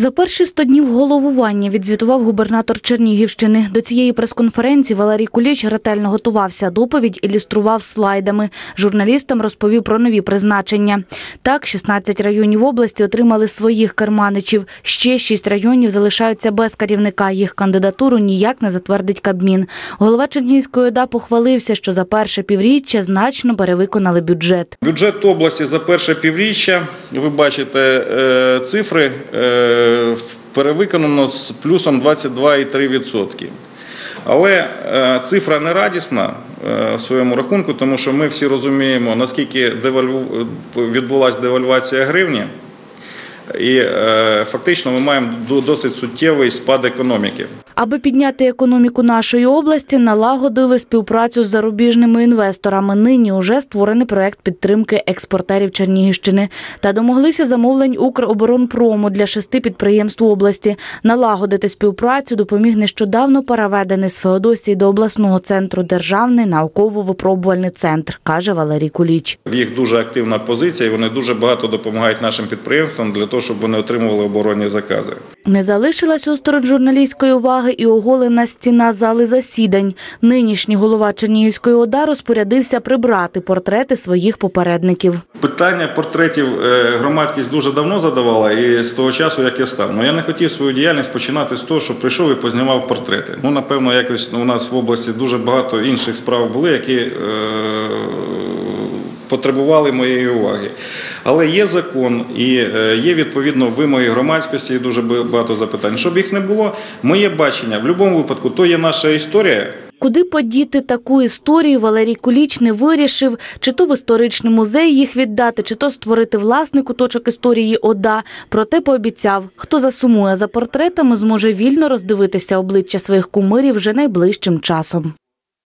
За перші 100 днів головування відзвітував губернатор Чернігівщини. До цієї прес-конференції Валерій Куліч ретельно готувався. Доповідь ілюстрував слайдами. Журналістам розповів про нові призначення. Так, 16 районів області отримали своїх керманичів. Ще 6 районів залишаються без керівника. Їх кандидатуру ніяк не затвердить Кабмін. Голова Чернігівської ОДА похвалився, що за перше півріччя значно перевиконали бюджет. Бюджет області за перше півріччя, ви бачите е, цифри, е, перевиконано з плюсом 22,3%. Але е, цифра не радісна е, в своєму рахунку, тому що ми всі розуміємо, наскільки відбулася девальвація гривні. І е, фактично ми маємо досить суттєвий спад економіки. Аби підняти економіку нашої області, налагодили співпрацю з зарубіжними інвесторами. Нині уже створений проект підтримки експортерів Чернігівщини та домоглися замовлень Укроборонпрому для шести підприємств області. Налагодити співпрацю допоміг нещодавно переведений з Феодосії до обласного центру Державний науково-випробувальний центр, каже Валерій Куліч. В їх дуже активна позиція, і вони дуже багато допомагають нашим підприємствам для того, щоб вони отримували оборонні закази. Не залишилась осторонь журналістської уваги і оголена стіна зали засідань. Нинішній голова Чернігівської ОДА розпорядився прибрати портрети своїх попередників. Питання портретів е, громадськість дуже давно задавала, і з того часу, як я став. Ну я не хотів свою діяльність починати з того, що прийшов і познімав портрети. Ну, напевно, якось у нас в області дуже багато інших справ були, які е, потребували моєї уваги. Але є закон і е, є відповідно вимоги громадськості, і дуже багато запитань. Щоб їх не було, моє бачення в будь-якому випадку то є наша історія. Куди подіти таку історію, Валерій Куліч не вирішив, чи то в історичний музей їх віддати, чи то створити власний куточок історії ОДА. Проте пообіцяв, хто засумує за портретами, зможе вільно роздивитися обличчя своїх кумирів вже найближчим часом.